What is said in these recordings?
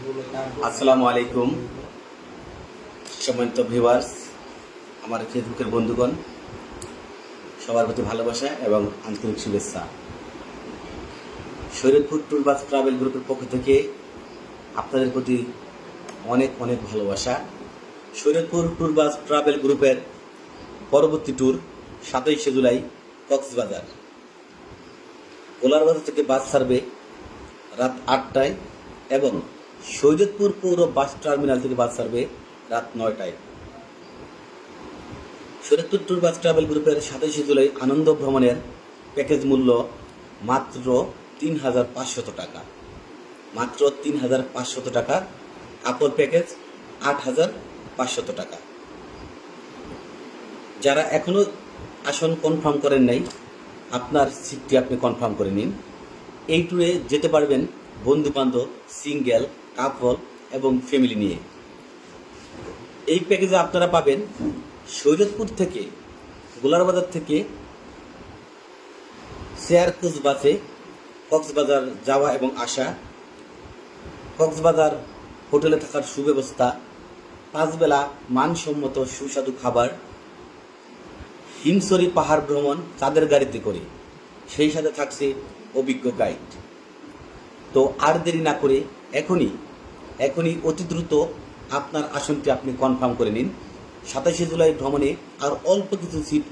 আসসালামু আলাইকুম, সম্মানিত ভিউয়ার্স আমার ফেসবুকের বন্ধুগণ, সবার প্রতি ভালোবাসা এবং আন্তরিক শুভেচ্ছা। শরীরপুর ট্যুর বাস ট্রাভেল গ্রুপের পক্ষ থেকে আপনাদের প্রতি অনেক অনেক ভালোবাসা। শরীরপুর ট্যুর বাস ট্রাভেল গ্রুপের পরবর্তী ট্যুর সাতাইশে জুলাই কক্সবাজার। কোলারবাজার থেকে বাস ছাড়বে রাত আটটায় এবং সৈয়দপুর পৌর বাস টার্মিনাল থেকে বাস ছাড়বে রাত নয়টায়। শরীয়তপুর ট্যুর বাস ট্রাভেল গ্রুপের সাতাইশে জুলাই আনন্দ ভ্রমণের প্যাকেজ মূল্য মাত্র তিন হাজার পাঁচশত টাকা। মাত্র তিন হাজার পাঁচশত টাকা। কাপড় প্যাকেজ আট হাজার পাঁচশত টাকা। যারা এখনও আসন কনফার্ম করেন নাই, আপনার সিটটি আপনি কনফার্ম করে নিন। এই ট্যুরে যেতে পারবেন বন্ধু বান্ধব সিঙ্গেল কাপল এবং ফ্যামিলি নিয়ে। এই প্যাকেজে আপনারা পাবেন সৈয়দপুর থেকে গোলারবাজার থেকে শেয়ার কোচ বাসে কক্সবাজার যাওয়া এবং আসা, কক্সবাজার হোটেলে থাকার সুব্যবস্থা, পাঁচবেলা মানসম্মত সুস্বাদু খাবার হিমসরি পাহাড় ভ্রমণ চাঁদের গাড়িতে করে। সেই সাথে থাকছে অভিজ্ঞ গাইড তো আর দেরি না করে এখনই এখনই অতি দ্রুত আপনার আসনটি আপনি কনফার্ম করে নিন। সাতাশে জুলাই ভ্রমণে আর অল্প কিছু সিট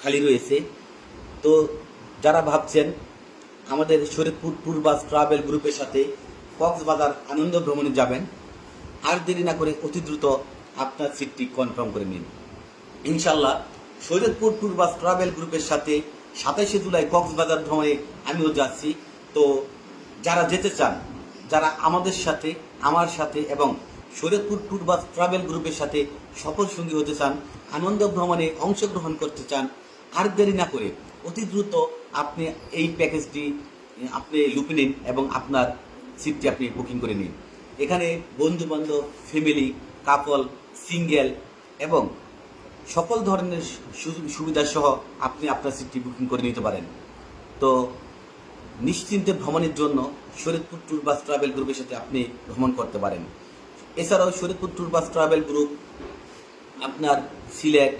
খালি রয়েছে। তো যারা ভাবছেন আমাদের শরীরপুর ট্যুর বাস ট্রাভেল গ্রুপের সাথে কক্সবাজার আনন্দ ভ্রমণে যাবেন, আর দেরি না করে অতি দ্রুত আপনার সিটটি কনফার্ম করে নিন। ইনশাল্লাহ শরীয়তপুর ট্যুর বাস ট্রাভেল গ্রুপের সাথে সাতাশে জুলাই কক্সবাজার ভ্রমণে আমিও যাচ্ছি। তো যারা যেতে চান যারা আমাদের সাথে, আমার সাথে এবং শরীয়তপুর ট্যুর বাস ট্রাভেল গ্রুপের সাথে সফল সঙ্গী হতে চান, আনন্দ ভ্রমণে অংশগ্রহণ করতে চান, আর দেরি না করে অতি দ্রুত আপনি এই প্যাকেজটি আপনি লুপে নিন এবং আপনার সিটটি আপনি বুকিং করে নিন। এখানে বন্ধু বান্ধব ফ্যামিলি কাপল সিঙ্গেল এবং সকল ধরনের সুবিধা সহ আপনি আপনার সিটটি বুকিং করে নিতে পারেন। তো নিশ্চিন্তে ভ্রমণের জন্য শরীরপুর ট্যুর বাস ট্রাভেল গ্রুপের সাথে আপনি ভ্রমণ করতে পারেন। এছাড়াও Sharirpur tour bus travel group, আপনার সিলেট,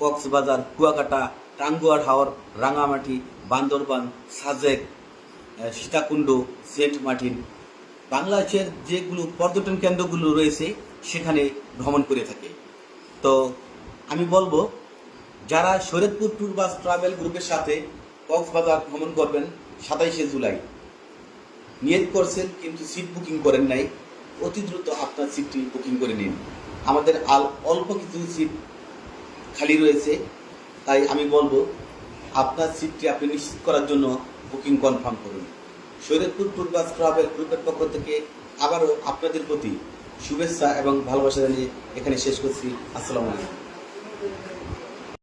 কক্সবাজার, কুয়াকাটা, টাঙ্গুয়ার হাওর, রাঙামাটি, বান্দরবান, সাজেক সীতাকুণ্ড, সেন্ট মার্টিন বাংলাদেশের যেগুলো পর্যটন কেন্দ্রগুলো রয়েছে সেখানে ভ্রমণ করে থাকে। তো আমি বলব, যারা শরীয়তপুর ট্যুর বাস ট্রাভেল গ্রুপের সাথে কক্সবাজার ভ্রমণ করবেন সাতাইশে জুলাই নিয়ত করছেন কিন্তু সিট বুকিং করেন নাই। অতি দ্রুত আপনার সিটটি বুকিং করে নিন। আমাদের আল, অল্প কিছু সিট খালি রয়েছে। তাই আমি বলব, আপনার সিটটি আপনি নিশ্চিত করার জন্য বুকিং কনফার্ম করুন। শরীয়তপুর ট্যুর বাস ট্রাভেল গ্রুপের পক্ষ থেকে আবারও আপনাদের প্রতি শুভেচ্ছা এবং ভালোবাসা জানিয়ে এখানে শেষ করছি। আসসালামু আলাইকুম।